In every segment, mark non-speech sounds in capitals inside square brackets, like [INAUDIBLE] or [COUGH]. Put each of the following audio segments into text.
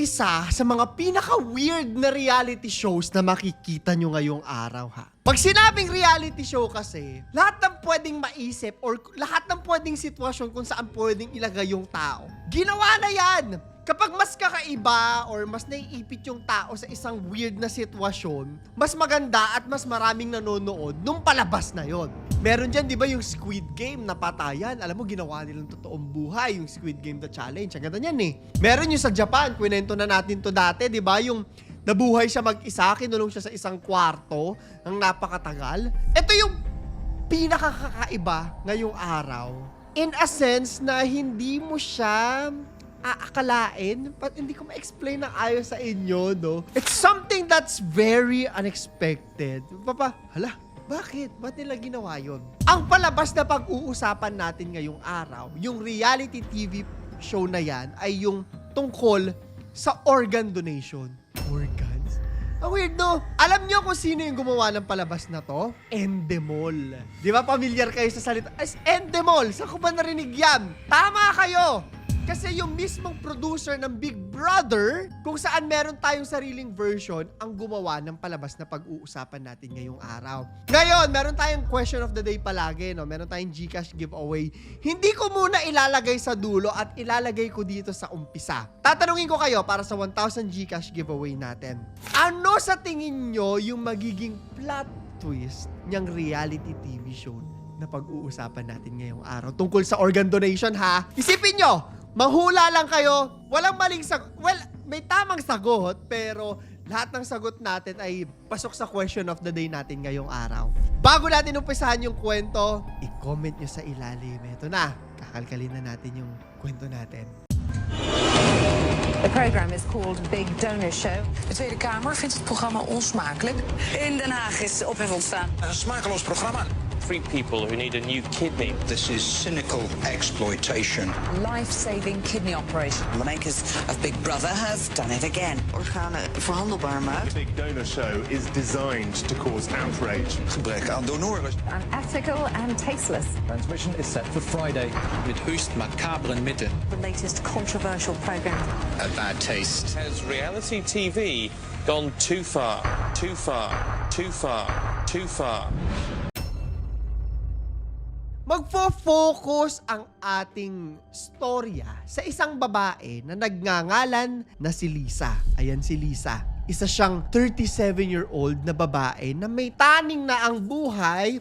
isa sa mga pinaka-weird na reality shows na makikita nyo ngayong araw ha. Pag sinabing reality show kasi, lahat ng pwedeng maisip or lahat ng pwedeng sitwasyon kung saan pwedeng ilagay yung tao, ginawa na yan! Kapag mas kakaiba or mas naiipit yung tao sa isang weird na sitwasyon, mas maganda at mas maraming nanonood nung palabas na yon. Meron dyan, di ba, yung Squid Game na patayan. Alam mo, ginawa nilang totoong buhay, yung Squid Game The Challenge. Ang ganda niyan eh. Meron yung sa Japan, kwento na natin to dati, di ba? Yung nabuhay siya mag-isa, kinulong siya sa isang kwarto ng napakatagal. Ito yung pinakakaiba ngayong araw. In a sense na hindi mo siya aakalain, but hindi ko ma-explain ng ayos sa inyo, no? It's something that's very unexpected. Papa, hala, bakit? Ba't nila ginawa yun? Ang palabas na pag-uusapan natin ngayong araw, yung reality TV show na yan, ay yung tungkol sa organ donation. Organs? Ang weird, no? Alam niyo kung sino yung gumawa ng palabas na to? Endemol. Di ba familiar kayo sa salita? As Endemol! Saan ko ba narinig yan? Tama kayo! Kasi yung mismong producer ng Big Brother, kung saan meron tayong sariling version, ang gumawa ng palabas na pag-uusapan natin ngayong araw. Ngayon, meron tayong question of the day palagi, no? Meron tayong Gcash giveaway. Hindi ko muna ilalagay sa dulo at ilalagay ko dito sa umpisa. Tatanungin ko kayo para sa 1,000 Gcash giveaway natin. Ano sa tingin nyo yung magiging plot twist niyang reality TV show na pag-uusapan natin ngayong araw tungkol sa organ donation ha. Isipin nyo, manghula lang kayo, walang maling sagot. Well, may tamang sagot, pero lahat ng sagot natin ay pasok sa question of the day natin ngayong araw. Bago natin umpisahan yung kwento, i-comment nyo sa ilalim. Ito na, kakalkalin na natin yung kwento natin. The program is called Big Donor Show. De Tweede Kamer vindt het programma onsmakelijk. In Den Haag is ophef ontstaan. Een smakeloos programma. Three people who need a new kidney. This is cynical exploitation. Life-saving kidney operation. The makers of Big Brother have done it again. Organen verhandelbaar maakt. Big Donor Show is designed to cause outrage. Gebrek aan donoren. Unethical and tasteless. Transmission is set for Friday. Met höchst makaberen Mitte. The latest controversial program. A bad taste. Has reality TV gone too far? Too far? Too far? Too far? Magfo-focus ang ating storya sa isang babae na nagngangalan na si Lisa. Ayan si Lisa. Isa siyang 37-year-old na babae na may taning na ang buhay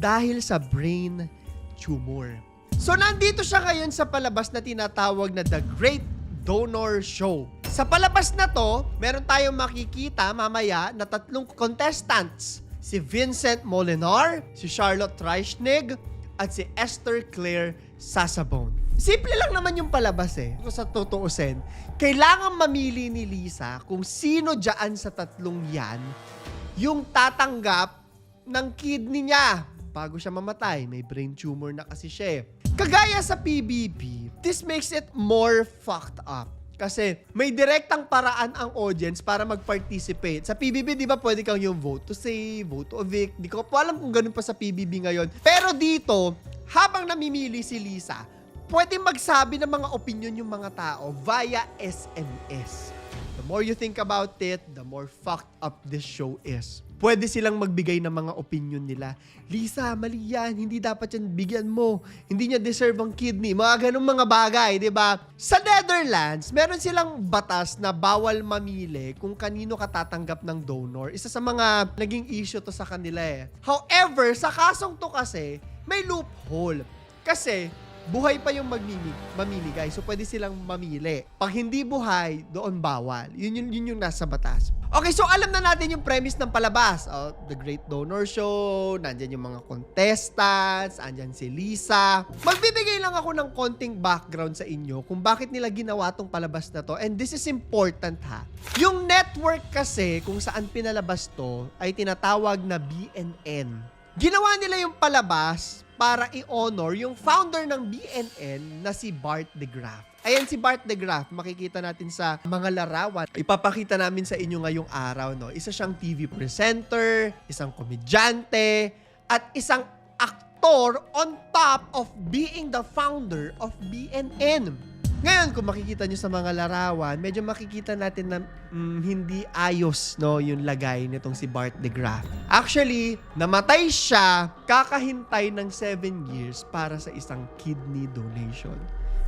dahil sa brain tumor. So nandito siya ngayon sa palabas na tinatawag na The Great Donor Show. Sa palabas na to, meron tayong makikita mamaya na tatlong contestants. Si Vincent Molinar, si Charlotte Reichnig, at si Esther Claire Sasabone. Simple lang naman yung palabas eh. Kung sa tutuusin, kailangan mamili ni Lisa kung sino dyan sa tatlong yan yung tatanggap ng kidney niya bago siya mamatay. May brain tumor na kasi siya eh. Kagaya sa PBB, this makes it more fucked up. Kasi may direktang paraan ang audience para mag-participate. Sa PBB, di ba pwede kang yung vote to save, vote to evict. Di ko po alam kung ganun pa sa PBB ngayon. Pero dito, habang namimili si Lisa, pwede magsabi ng mga opinion yung mga tao via SMS. The more you think about it, the more fucked up this show is. Pwede silang magbigay ng mga opinion nila. Lisa, mali yan. Hindi dapat yan bigyan mo. Hindi niya deserve ang kidney. Mga ganong mga bagay, di ba? Sa Netherlands, meron silang batas na bawal mamili kung kanino ka tatanggap ng donor. Isa sa mga naging issue to sa kanila eh. However, sa kasong to kasi, may loophole. Kasi, buhay pa yung magmimig, mamimigay. So, pwede silang mamili. Pag hindi buhay, doon bawal. Yun, yun, yun yung nasa batas. Okay, so alam na natin yung premise ng palabas. Oh, the Great Donor Show, nandyan yung mga contestants, andyan si Lisa. Magbibigay lang ako ng konting background sa inyo kung bakit nila ginawa tong palabas na to. And this is important ha. Yung network kasi kung saan pinalabas to ay tinatawag na BNN. Ginawa nila yung palabas para i-honor yung founder ng BNN na si Bart de Graaf. Ayan si Bart de Graaf, makikita natin sa mga larawan. Ipapakita namin sa inyo ngayong araw, no? Isa siyang TV presenter, isang komedyante, at isang aktor on top of being the founder of BNN. Ngayon, kung makikita nyo sa mga larawan, medyo makikita natin na mm, hindi ayos no, yung lagay nitong si Bart de Graaf. Actually, namatay siya kakahintay ng 7 years para sa isang kidney donation.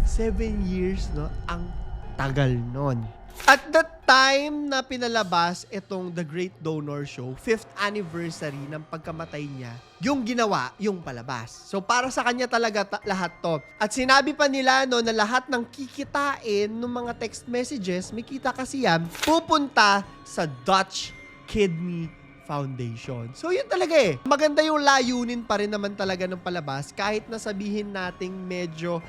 7 years, no? Ang tagal nun. At the time na pinalabas itong The Great Donor Show, 5th anniversary ng pagkamatay niya, yung ginawa, yung palabas. So para sa kanya talaga ta- lahat to. At sinabi pa nila no, na lahat ng kikitain ng mga text messages, may kita kasi yan, pupunta sa Dutch Kidney Foundation. So yun talaga eh. Maganda yung layunin pa rin naman talaga ng palabas kahit na sabihin nating medyo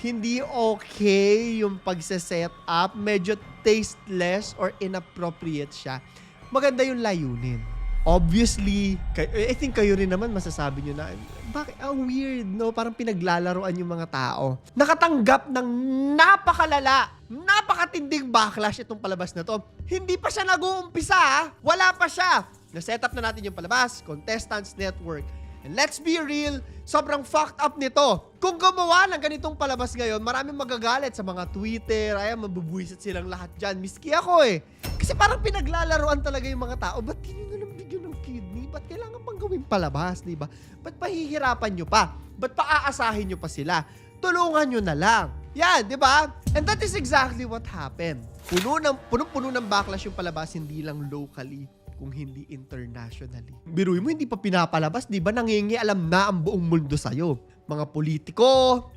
hindi okay yung pagse-set up, medyo tasteless or inappropriate siya. Maganda yung layunin. Obviously, kay- I think kayo rin naman masasabi nyo na, bakit, ang weird, no? Parang pinaglalaroan yung mga tao. Nakatanggap ng napakalala, napakatinding backlash itong palabas na to. Hindi pa siya nag-uumpisa, ah. wala pa siya. Na-set up na natin yung palabas, Contestants Network. And let's be real, sobrang fucked up nito. Kung gumawa ng ganitong palabas ngayon, maraming magagalit sa mga Twitter, ay mabubuisit silang lahat dyan. Miski ako eh. Kasi parang pinaglalaroan talaga yung mga tao. Ba't di nyo nalang bigyan ng kidney? Ba't kailangan pang gawing palabas, di ba? Ba't pahihirapan nyo pa? Ba't paaasahin nyo pa sila? Tulungan nyo na lang. Yan, di ba? And that is exactly what happened. Puno ng, punong-puno ng backlash yung palabas, hindi lang locally kung hindi internationally. Biruin mo, hindi pa pinapalabas, di ba? Nangingialam na ang buong mundo sa'yo. Mga politiko,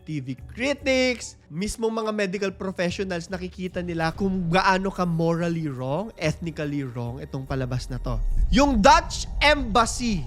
TV critics, mismo mga medical professionals, nakikita nila kung gaano ka morally wrong, ethnically wrong itong palabas na to. Yung Dutch Embassy,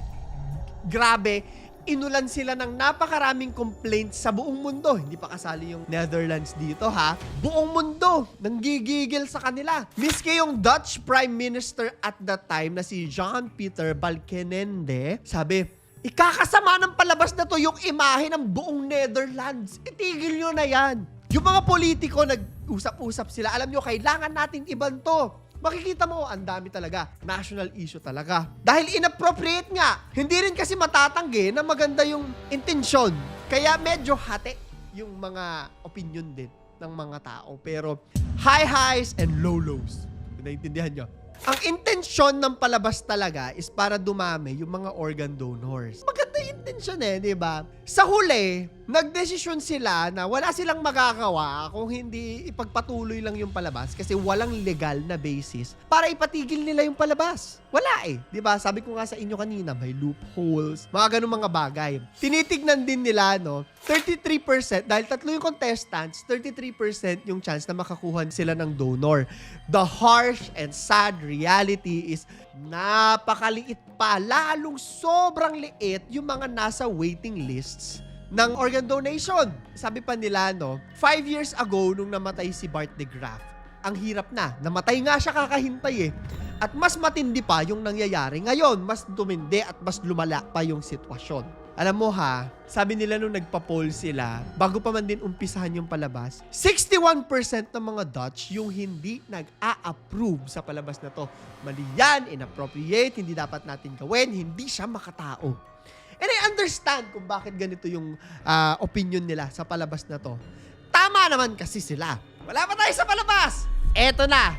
grabe, inulan sila ng napakaraming complaints sa buong mundo. Hindi pa kasali yung Netherlands dito ha. Buong mundo nanggigigil sa kanila. Miski yung Dutch Prime Minister at that time na si Jean-Peter Balkenende, sabi, ikakasama ng palabas na to yung imahe ng buong Netherlands. Itigil nyo na yan. Yung mga politiko nag-usap-usap sila, alam nyo, kailangan nating iban to makikita mo, ang dami talaga. National issue talaga. Dahil inappropriate nga. Hindi rin kasi matatanggi na maganda yung intensyon. Kaya medyo hati yung mga opinion din ng mga tao. Pero high highs and low lows. Naintindihan nyo? Ang intensyon ng palabas talaga is para dumami yung mga organ donors. Maganda yung intensyon eh, di ba? Sa huli, nagdesisyon sila na wala silang magagawa kung hindi ipagpatuloy lang yung palabas kasi walang legal na basis para ipatigil nila yung palabas. Wala eh. Ba? Sabi ko nga sa inyo kanina, may loopholes, mga ganun mga bagay. Tinitignan din nila, no? 33%, dahil tatlo yung contestants, 33% yung chance na makakuha sila ng donor. The harsh and sad reality is napakaliit pa, lalong sobrang liit yung mga nasa waiting lists ng organ donation. Sabi pa nila, no, five years ago nung namatay si Bart de Graaf, ang hirap na. Namatay nga siya kakahintay eh. At mas matindi pa yung nangyayari. Ngayon, mas tumindi at mas lumala pa yung sitwasyon. Alam mo ha, sabi nila nung nagpa-poll sila, bago pa man din umpisahan yung palabas, 61% ng mga Dutch yung hindi nag-a-approve sa palabas na to. Mali yan, inappropriate, hindi dapat natin gawin, hindi siya makatao. And I understand kung bakit ganito yung ah, opinion nila sa palabas na to. Tama naman kasi sila. Wala pa tayo sa palabas. Eto na.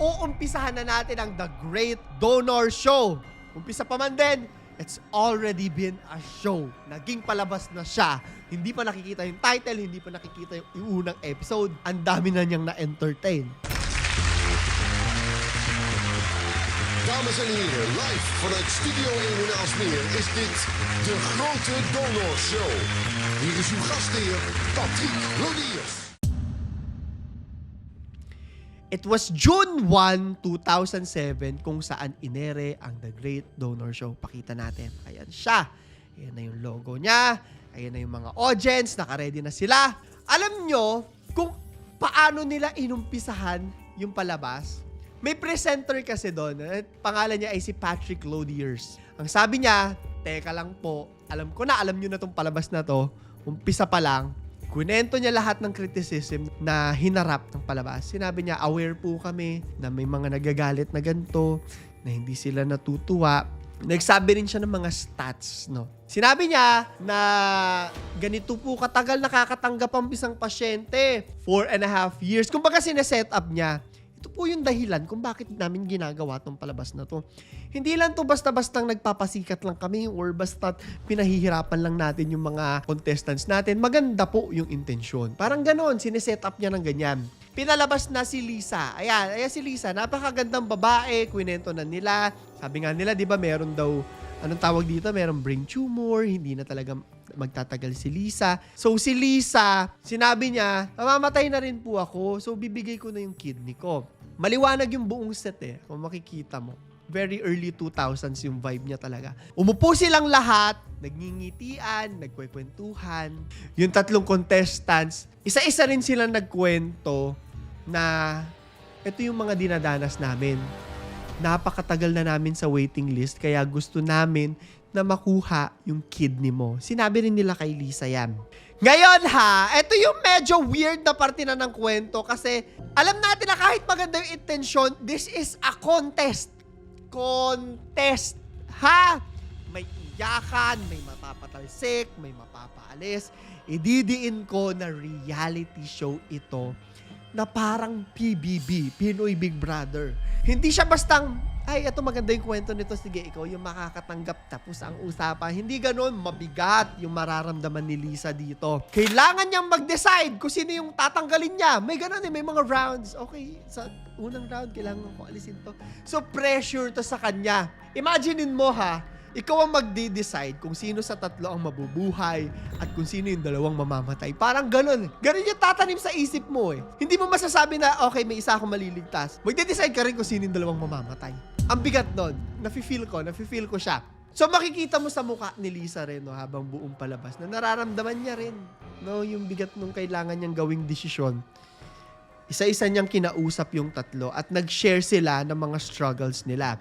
Uumpisahan na natin ang The Great Donor Show. Umpisa pa man din, it's already been a show. Naging palabas na siya. Hindi pa nakikita yung title, hindi pa nakikita yung, unang episode. Ang dami na niyang na-entertain. Dames en heren, live vanuit Studio 1 in Aalsmeer is dit de grote Donor Show. Hier is uw gastheer, Patrick Lodiers. It was June 1, 2007 kung saan inere ang The Great Donor Show. Pakita natin. Ayan siya. Ayan na yung logo niya. Ayan na yung mga audience. Nakaready na sila. Alam nyo kung paano nila inumpisahan yung palabas? May presenter kasi doon. eh, Pangalan niya ay si Patrick Lodiers. Ang sabi niya, teka lang po, alam ko na, alam nyo na tong palabas na to. Umpisa pa lang, Kunento niya lahat ng criticism na hinarap ng palabas. Sinabi niya, aware po kami na may mga nagagalit na ganito, na hindi sila natutuwa. nagsabi rin siya ng mga stats, no? Sinabi niya na ganito po katagal nakakatanggap ang isang pasyente. Four and a half years. Kung baga sineset up niya, ito po yung dahilan kung bakit namin ginagawa tong palabas na to. Hindi lang to basta-bastang nagpapasikat lang kami or basta pinahihirapan lang natin yung mga contestants natin. Maganda po yung intensyon. Parang ganon, sineset up niya ng ganyan. Pinalabas na si Lisa. Ayan, ayan si Lisa. Napakagandang babae. Kwinento na nila. Sabi nga nila, di ba, meron daw, anong tawag dito? Meron brain tumor. Hindi na talaga magtatagal si Lisa. So, si Lisa, sinabi niya, mamamatay na rin po ako. So, bibigay ko na yung kidney ko. Maliwanag yung buong set eh. Kung makikita mo. Very early 2000s yung vibe niya talaga. Umupo silang lahat, nagngingitian, nagkwekwentuhan. Yung tatlong contestants, isa-isa rin silang nagkwento na ito yung mga dinadanas namin. Napakatagal na namin sa waiting list kaya gusto namin na makuha yung kidney mo. Sinabi rin nila kay Lisa yan. Ngayon ha, ito yung medyo weird na parte na ng kwento kasi alam natin na kahit maganda yung intensyon, this is a contest. Contest. Ha? May iyakan, may mapapatalsik, may mapapaalis. Ididiin ko na reality show ito na parang PBB, Pinoy Big Brother. Hindi siya bastang, ay, ito maganda yung kwento nito. Sige, ikaw yung makakatanggap tapos ang usapan. Hindi ganon, mabigat yung mararamdaman ni Lisa dito. Kailangan niyang mag-decide kung sino yung tatanggalin niya. May ganon eh, may mga rounds. Okay, sa unang round, kailangan ko alisin to. So, pressure to sa kanya. Imaginein mo ha, ikaw ang magde-decide kung sino sa tatlo ang mabubuhay at kung sino yung dalawang mamamatay. Parang ganun. Ganun yung tatanim sa isip mo eh. Hindi mo masasabi na, okay, may isa akong maliligtas. Magde-decide ka rin kung sino yung dalawang mamamatay. Ang bigat nun. Nafe-feel ko, nafe-feel ko siya. So makikita mo sa mukha ni Lisa rin no, habang buong palabas na nararamdaman niya rin no, yung bigat nung kailangan niyang gawing desisyon. Isa-isa niyang kinausap yung tatlo at nag-share sila ng mga struggles nila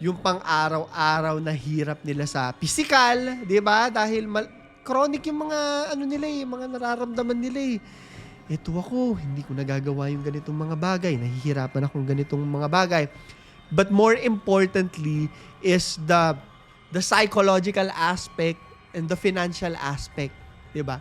yung pang-araw-araw na hirap nila sa physical, 'di ba? Dahil mal- chronic yung mga ano nila eh, mga nararamdaman nila eh. Ito ako, hindi ko nagagawa yung ganitong mga bagay. Nahihirapan akong ganitong mga bagay. But more importantly is the the psychological aspect and the financial aspect, 'di ba?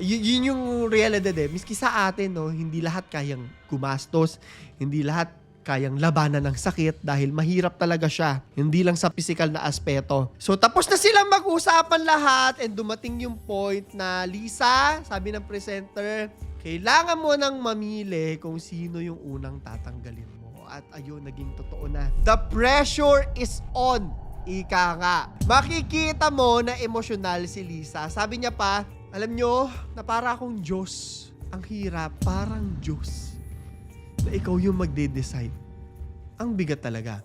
Y- yun yung realidad eh. Miski sa atin, no, hindi lahat kayang gumastos, hindi lahat kayang labanan ng sakit dahil mahirap talaga siya. Hindi lang sa physical na aspeto. So tapos na silang mag-usapan lahat and dumating yung point na Lisa, sabi ng presenter, kailangan mo nang mamili kung sino yung unang tatanggalin mo. At ayun, naging totoo na. The pressure is on. Ika nga. Makikita mo na emosyonal si Lisa. Sabi niya pa, alam nyo, na para akong Diyos. Ang hirap, parang Diyos na ikaw yung magde-decide. Ang bigat talaga.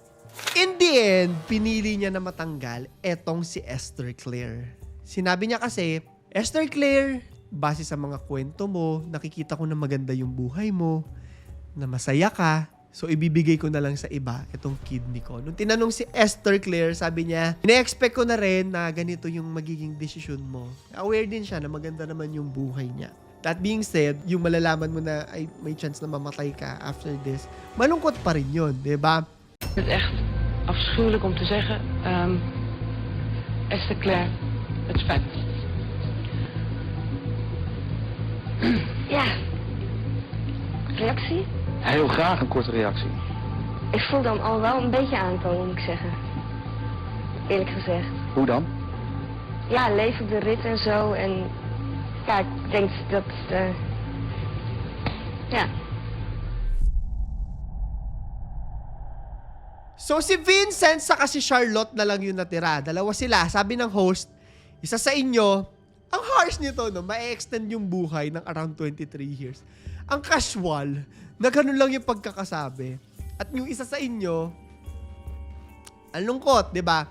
In the end, pinili niya na matanggal etong si Esther Claire. Sinabi niya kasi, Esther Claire, base sa mga kwento mo, nakikita ko na maganda yung buhay mo, na masaya ka, so ibibigay ko na lang sa iba itong kidney ko. Nung tinanong si Esther Claire, sabi niya, ina-expect ko na rin na ganito yung magiging desisyon mo. Aware din siya na maganda naman yung buhay niya. That being said, yung malalaman mo na ay may chance na mamatay ka after this, malungkot pa rin yun, di ba? Het is echt afschuwelijk om te zeggen. Ehm, Esther Claire, het spijt me. [CLEARS THROAT] Ja. Reactie? Heel graag een korte reactie. Ik voel dan al wel een beetje aankomen, moet ik zeggen. Eerlijk gezegd. Hoe dan? Ja, leven op de rit en zo. En denk dat... eh ja. So si Vincent sa si Charlotte na lang yung natira. Dalawa sila. Sabi ng host, isa sa inyo, ang harsh nito, no, ma-extend yung buhay ng around 23 years. Ang casual, na ganun lang yung pagkakasabi. At yung isa sa inyo, ang lungkot, di ba?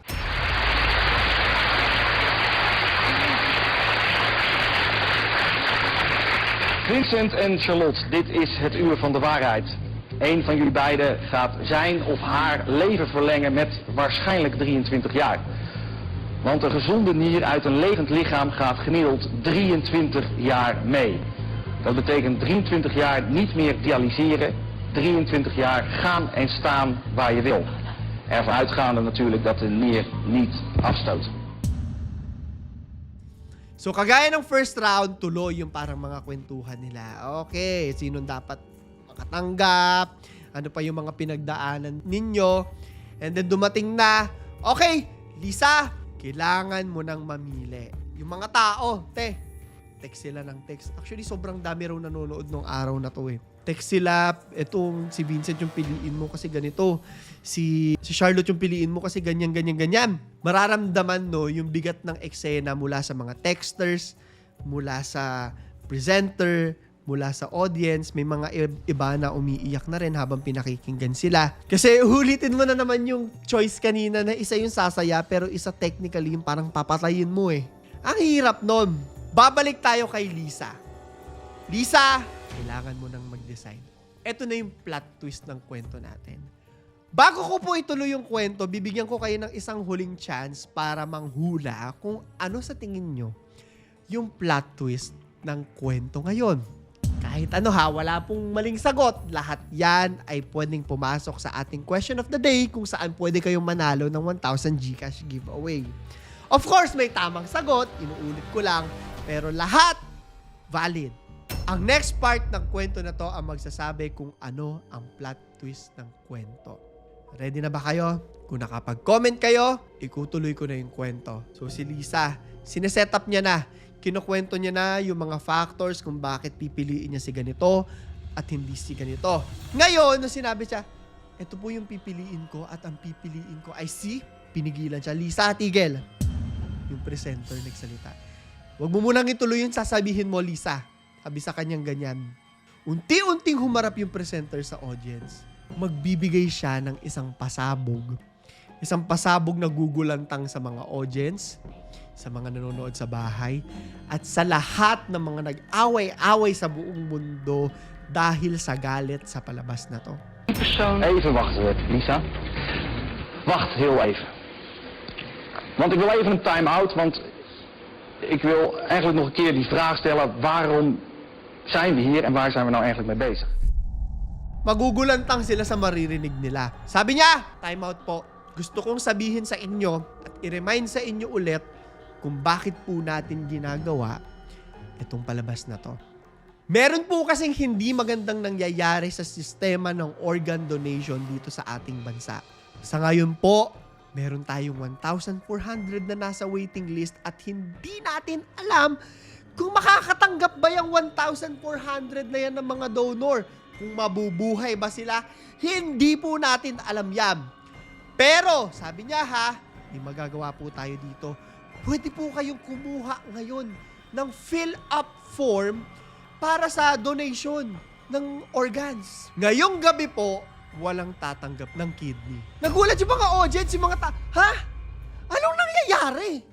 Vincent en Charlotte, dit is het uur van de waarheid. Eén van jullie beiden gaat zijn of haar leven verlengen met waarschijnlijk 23 jaar. Want een gezonde nier uit een levend lichaam gaat gemiddeld 23 jaar mee. Dat betekent 23 jaar niet meer dialyseren, 23 jaar gaan en staan waar je wil. Ervan uitgaande natuurlijk dat de nier niet afstoot. So, kagaya ng first round, tuloy yung parang mga kwentuhan nila. Okay, sino dapat makatanggap? Ano pa yung mga pinagdaanan ninyo? And then dumating na, okay, Lisa, kailangan mo nang mamili. Yung mga tao, te, text sila ng text. Actually, sobrang dami raw nanonood nung araw na to eh. Text sila, etong si Vincent yung piliin mo kasi ganito. Si, si Charlotte yung piliin mo kasi ganyan, ganyan, ganyan. Mararamdaman no, yung bigat ng eksena mula sa mga texters, mula sa presenter, mula sa audience, may mga iba na umiiyak na rin habang pinakikinggan sila. Kasi ulitin mo na naman yung choice kanina na isa yung sasaya pero isa technically yung parang papatayin mo eh. Ang hirap nun. Babalik tayo kay Lisa. Lisa, kailangan mo nang mag-design. Ito na yung plot twist ng kwento natin. Bago ko po ituloy yung kwento, bibigyan ko kayo ng isang huling chance para manghula kung ano sa tingin nyo yung plot twist ng kwento ngayon. Kahit ano ha, wala pong maling sagot. Lahat yan ay pwedeng pumasok sa ating question of the day kung saan pwede kayong manalo ng 1,000 Gcash giveaway. Of course, may tamang sagot. Inuulit ko lang. Pero lahat valid. Ang next part ng kwento na to ang magsasabi kung ano ang plot twist ng kwento. Ready na ba kayo? Kung nakapag-comment kayo, ikutuloy ko na yung kwento. So si Lisa, sineset up niya na. Kinukwento niya na yung mga factors kung bakit pipiliin niya si ganito at hindi si ganito. Ngayon, nung sinabi siya, ito po yung pipiliin ko at ang pipiliin ko ay si, pinigilan siya, Lisa, tigil. Yung presenter nagsalita. Huwag mo munang ituloy yung sasabihin mo, Lisa. Sabi sa kanyang ganyan. Unti-unting humarap yung presenter sa audience. Magbibigay siya ng isang pasabog. Isang pasabog na gugulantang sa mga audience, sa mga nanonood sa bahay, at sa lahat ng mga nag-away-away sa buong mundo dahil sa galit sa palabas na to. Even wachten, Lisa. Wacht heel even. Want ik wil even een time-out, want ik wil eigenlijk nog een keer die vraag stellen: waarom zijn we hier en waar zijn we nou eigenlijk mee bezig? magugulantang sila sa maririnig nila. Sabi niya, time out po. Gusto kong sabihin sa inyo at i-remind sa inyo ulit kung bakit po natin ginagawa itong palabas na to. Meron po kasing hindi magandang nangyayari sa sistema ng organ donation dito sa ating bansa. Sa ngayon po, meron tayong 1,400 na nasa waiting list at hindi natin alam kung makakatanggap ba yung 1,400 na yan ng mga donor. Kung mabubuhay ba sila, hindi po natin alam yan. Pero, sabi niya ha, may magagawa po tayo dito. Pwede po kayong kumuha ngayon ng fill-up form para sa donation ng organs. Ngayong gabi po, walang tatanggap ng kidney. Nagulat yung mga audience, yung mga ta... Ha? Anong nangyayari?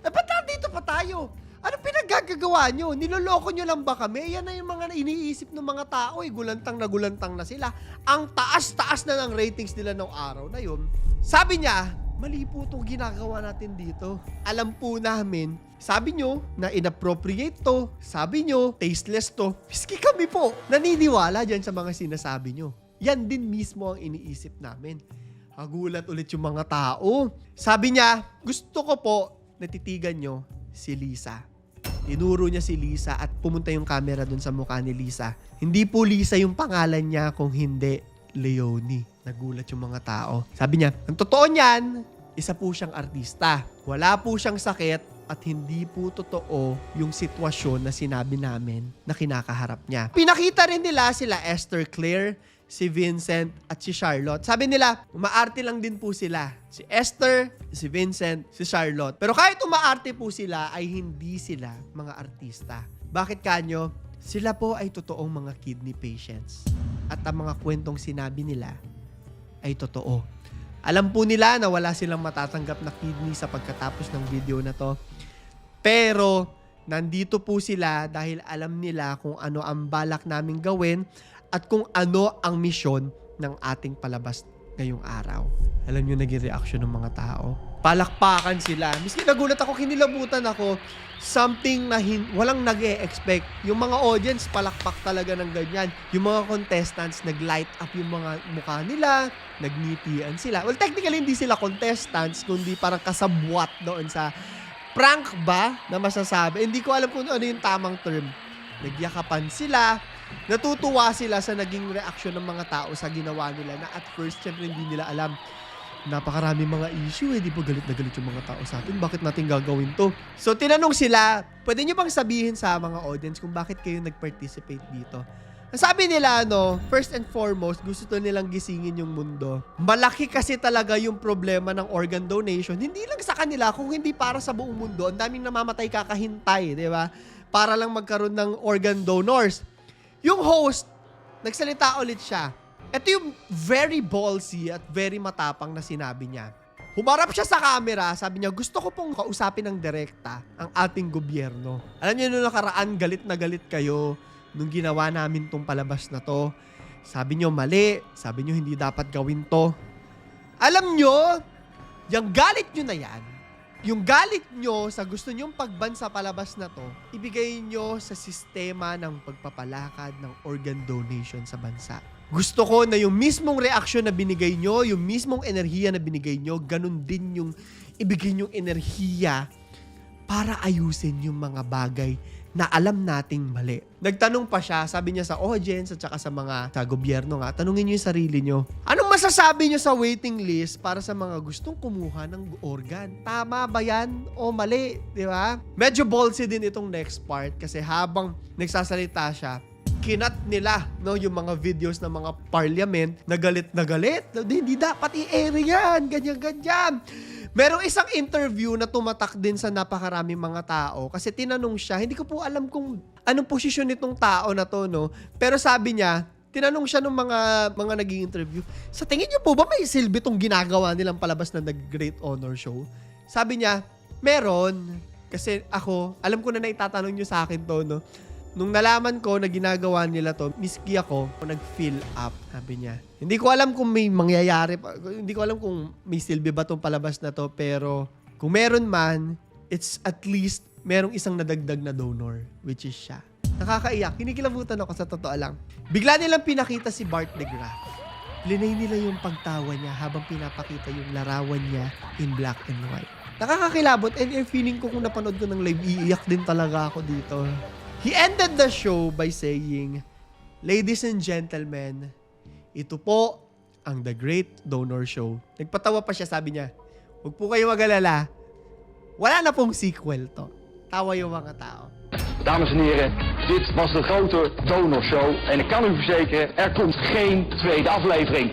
Eh, ba't nandito pa tayo? Ano pinaggagawa nyo? Niloloko nyo lang ba kami? Yan na yung mga iniisip ng mga tao eh. Gulantang na gulantang na sila. Ang taas-taas na ng ratings nila ng araw na yun. Sabi niya, mali po itong ginagawa natin dito. Alam po namin, sabi nyo na inappropriate to. Sabi nyo, tasteless to. Miski kami po, naniniwala dyan sa mga sinasabi nyo. Yan din mismo ang iniisip namin. Hagulat ulit yung mga tao. Sabi niya, gusto ko po natitigan nyo si Lisa. Tinuro niya si Lisa at pumunta yung camera dun sa mukha ni Lisa. Hindi po Lisa yung pangalan niya kung hindi Leonie. Nagulat yung mga tao. Sabi niya, ang totoo niyan, isa po siyang artista. Wala po siyang sakit at hindi po totoo yung sitwasyon na sinabi namin na kinakaharap niya. Pinakita rin nila sila Esther Claire, si Vincent at si Charlotte. Sabi nila, umaarte lang din po sila. Si Esther, si Vincent, si Charlotte. Pero kahit umaarte po sila, ay hindi sila mga artista. Bakit kanyo? Sila po ay totoong mga kidney patients. At ang mga kwentong sinabi nila ay totoo. Alam po nila na wala silang matatanggap na kidney sa pagkatapos ng video na to. Pero, nandito po sila dahil alam nila kung ano ang balak naming gawin at kung ano ang misyon ng ating palabas ngayong araw. Alam nyo, naging reaction ng mga tao. Palakpakan sila. Miski nagulat ako, kinilabutan ako. Something na hin- walang nag expect Yung mga audience, palakpak talaga ng ganyan. Yung mga contestants, nag-light up yung mga mukha nila. Nagnitian sila. Well, technically, hindi sila contestants, kundi parang kasabwat doon sa prank ba na masasabi. Hindi ko alam kung ano yung tamang term. Nagyakapan sila. Natutuwa sila sa naging reaksyon ng mga tao sa ginawa nila na at first, syempre hindi nila alam napakarami mga issue eh. Di ba galit na galit yung mga tao sa atin? Bakit natin gagawin to? So, tinanong sila, pwede nyo bang sabihin sa mga audience kung bakit kayo nag-participate dito? Sabi nila, ano, first and foremost, gusto to nilang gisingin yung mundo. Malaki kasi talaga yung problema ng organ donation. Hindi lang sa kanila, kung hindi para sa buong mundo. Ang daming namamatay kakahintay, di ba? Para lang magkaroon ng organ donors. Yung host, nagsalita ulit siya. Ito yung very ballsy at very matapang na sinabi niya. Humarap siya sa camera, sabi niya, gusto ko pong kausapin ng direkta ang ating gobyerno. Alam niyo, nung nakaraan, galit na galit kayo nung ginawa namin tong palabas na to. Sabi niyo mali, sabi niyo hindi dapat gawin to. Alam niyo, yung galit niyo na yan, yung galit nyo sa gusto nyong pagban sa palabas na to, ibigay nyo sa sistema ng pagpapalakad ng organ donation sa bansa. Gusto ko na yung mismong reaksyon na binigay nyo, yung mismong enerhiya na binigay nyo, ganun din yung ibigay nyong enerhiya para ayusin yung mga bagay na alam nating mali. Nagtanong pa siya, sabi niya sa audience at saka sa mga sa gobyerno nga, tanungin niyo yung sarili niyo. Anong masasabi niyo sa waiting list para sa mga gustong kumuha ng organ? Tama ba yan o mali? Di ba? Medyo ballsy din itong next part kasi habang nagsasalita siya, kinat nila no yung mga videos ng mga parliament na galit na galit. Hindi dapat i-air yan. Ganyan, ganyan. Merong isang interview na tumatak din sa napakaraming mga tao kasi tinanong siya, hindi ko po alam kung anong posisyon nitong tao na to, no? Pero sabi niya, tinanong siya ng mga mga naging interview, sa tingin niyo po ba may silbi tong ginagawa nilang palabas na The Great Honor Show? Sabi niya, meron. Kasi ako, alam ko na naitatanong niyo sa akin to, no? Nung nalaman ko na ginagawa nila to, miski ako, nag-fill up, sabi niya. Hindi ko alam kung may mangyayari, pa- hindi ko alam kung may silbi ba tong palabas na to, pero kung meron man, it's at least merong isang nadagdag na donor, which is siya. Nakakaiyak. Kinikilabutan ako sa totoo lang. Bigla nilang pinakita si Bart de Graaf. Linay nila yung pagtawa niya habang pinapakita yung larawan niya in black and white. Nakakakilabot and feeling ko kung napanood ko ng live, iiyak din talaga ako dito. He ended the show by saying, Ladies and gentlemen, ito po ang The Great Donor Show. Nagpatawa pa siya, sabi niya, huwag po kayo mag-alala. Wala na pong sequel to. Tawa yung mga tao. Dames en heren, dit was de grote donorshow. En ik kan u verzekeren, er komt geen tweede aflevering.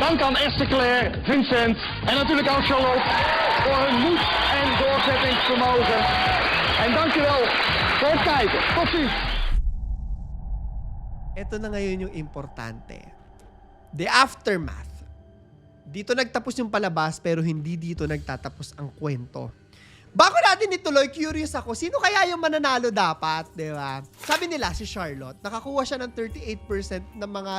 Dank aan Esther Claire, Vincent en natuurlijk aan Charlotte voor hun moed en doorzettingsvermogen. En dankjewel voor het kijken. Tot ziens. Ito na ngayon yung importante. The aftermath. Dito nagtapos yung palabas pero hindi dito nagtatapos ang kwento. Bago natin ituloy, curious ako, sino kaya yung mananalo dapat, di ba? Sabi nila, si Charlotte, nakakuha siya ng 38% ng mga,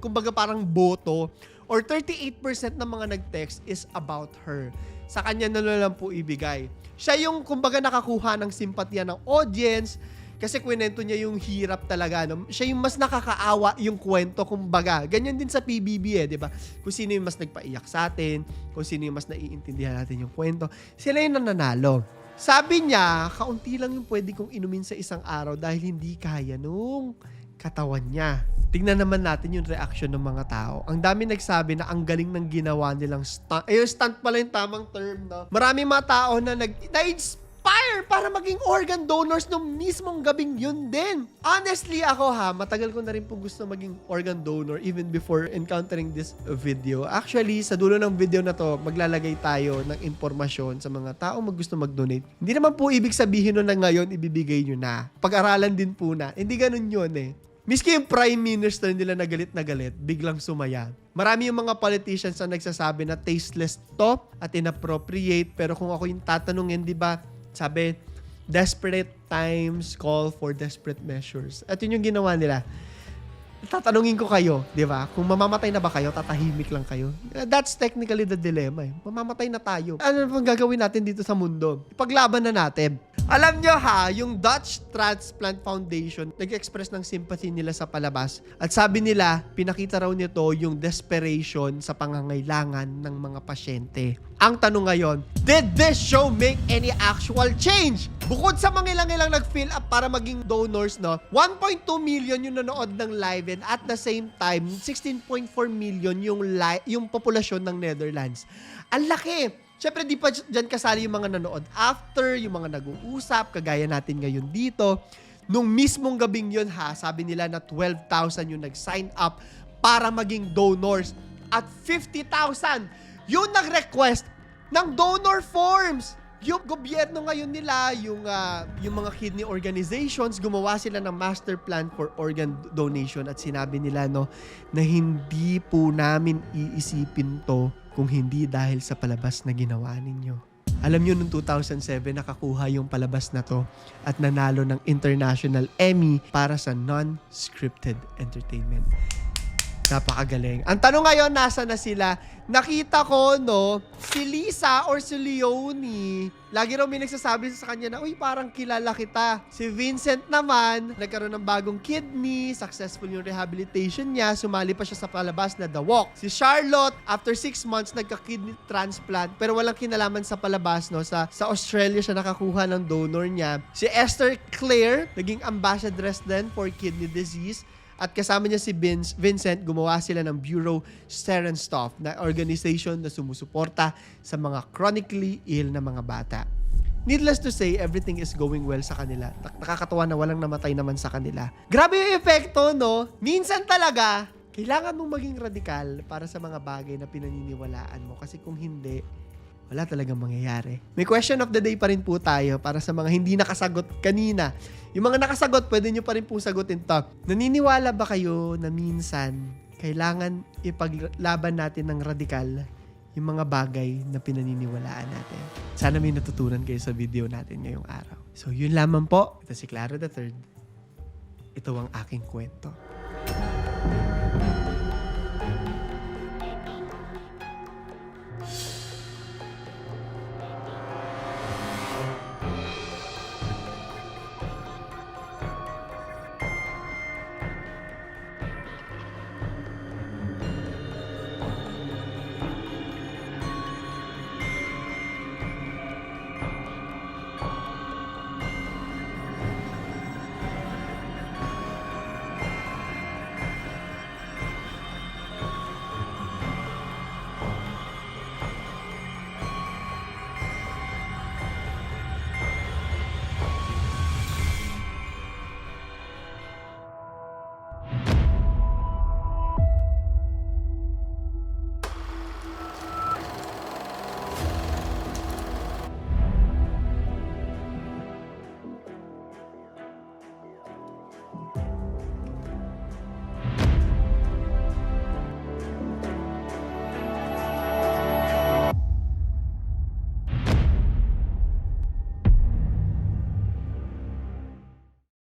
kumbaga parang boto, or 38% ng mga nag-text is about her. Sa kanya na lang po ibigay. Siya yung, kumbaga, nakakuha ng simpatya ng audience, kasi kwento niya yung hirap talaga. No? Siya yung mas nakakaawa yung kwento, kumbaga. Ganyan din sa PBB eh, di ba? Kung sino yung mas nagpaiyak sa atin, kung sino yung mas naiintindihan natin yung kwento, sila yung nananalo. Sabi niya, kaunti lang yung pwede kong inumin sa isang araw dahil hindi kaya nung katawan niya. Tingnan naman natin yung reaction ng mga tao. Ang dami nagsabi na ang galing ng ginawa nilang stunt. Ayun, stunt pala yung tamang term, no? Marami mga tao na nag na-inspire para maging organ donors nung mismong gabing yun din. Honestly, ako ha, matagal ko na rin po gusto maging organ donor even before encountering this video. Actually, sa dulo ng video na to, maglalagay tayo ng impormasyon sa mga tao mag gusto mag-donate. Hindi naman po ibig sabihin nun na ngayon ibibigay nyo na. Pag-aralan din po na. Hindi ganun yun eh. Miski yung prime minister nila na galit na galit, biglang sumaya. Marami yung mga politicians na nagsasabi na tasteless to at inappropriate. Pero kung ako yung tatanungin, di ba, sabi, desperate times call for desperate measures. At yun yung ginawa nila. Tatanungin ko kayo, di ba? Kung mamamatay na ba kayo, tatahimik lang kayo. Eh, That's technically the dilemma eh. Mamamatay na tayo. Ano bang gagawin natin dito sa mundo? Ipaglaban na natin. Alam nyo ha, yung Dutch Transplant Foundation, nag-express ng sympathy nila sa palabas. At sabi nila, pinakita raw nito yung desperation sa pangangailangan ng mga pasyente. Ang tanong ngayon, did this show make any actual change? Bukod sa mga ilang-ilang nag-fill up para maging donors, no, 1.2 million yung nanood ng live and at the same time, 16.4 million yung, li- yung populasyon ng Netherlands. Ang laki! Siyempre, di pa dyan kasali yung mga nanood after, yung mga nag-uusap, kagaya natin ngayon dito. Nung mismong gabing yun ha, sabi nila na 12,000 yung nag-sign up para maging donors. At 50,000 yung nag-request ng donor forms. Yung gobyerno ngayon nila, yung, ah, yung mga kidney organizations, gumawa sila ng master plan for organ donation at sinabi nila no, na hindi po namin iisipin to kung hindi dahil sa palabas na ginawa ninyo. Alam nyo, noong 2007, nakakuha yung palabas na to at nanalo ng International Emmy para sa non-scripted entertainment. Napakagaling. Ang tanong ngayon, nasa na sila? Nakita ko, no, si Lisa or si Leonie, lagi raw may nagsasabi sa kanya na, uy, parang kilala kita. Si Vincent naman, nagkaroon ng bagong kidney, successful yung rehabilitation niya, sumali pa siya sa palabas na The Walk. Si Charlotte, after six months, nagka-kidney transplant, pero walang kinalaman sa palabas, no, sa, sa Australia siya nakakuha ng donor niya. Si Esther Claire, naging ambassadress din for kidney disease. At kasama niya si Vince, Vincent, gumawa sila ng Bureau Stop na organization na sumusuporta sa mga chronically ill na mga bata. Needless to say, everything is going well sa kanila. Nak- Nakakatawa na walang namatay naman sa kanila. Grabe yung epekto, no? Minsan talaga, kailangan mong maging radikal para sa mga bagay na pinaniniwalaan mo. Kasi kung hindi, wala talagang mangyayari. May question of the day pa rin po tayo para sa mga hindi nakasagot kanina. Yung mga nakasagot, pwede nyo pa rin po sagutin to. Naniniwala ba kayo na minsan kailangan ipaglaban natin ng radikal yung mga bagay na pinaniniwalaan natin? Sana may natutunan kayo sa video natin ngayong araw. So yun lamang po. Ito si Clara the Third. Ito ang aking kwento.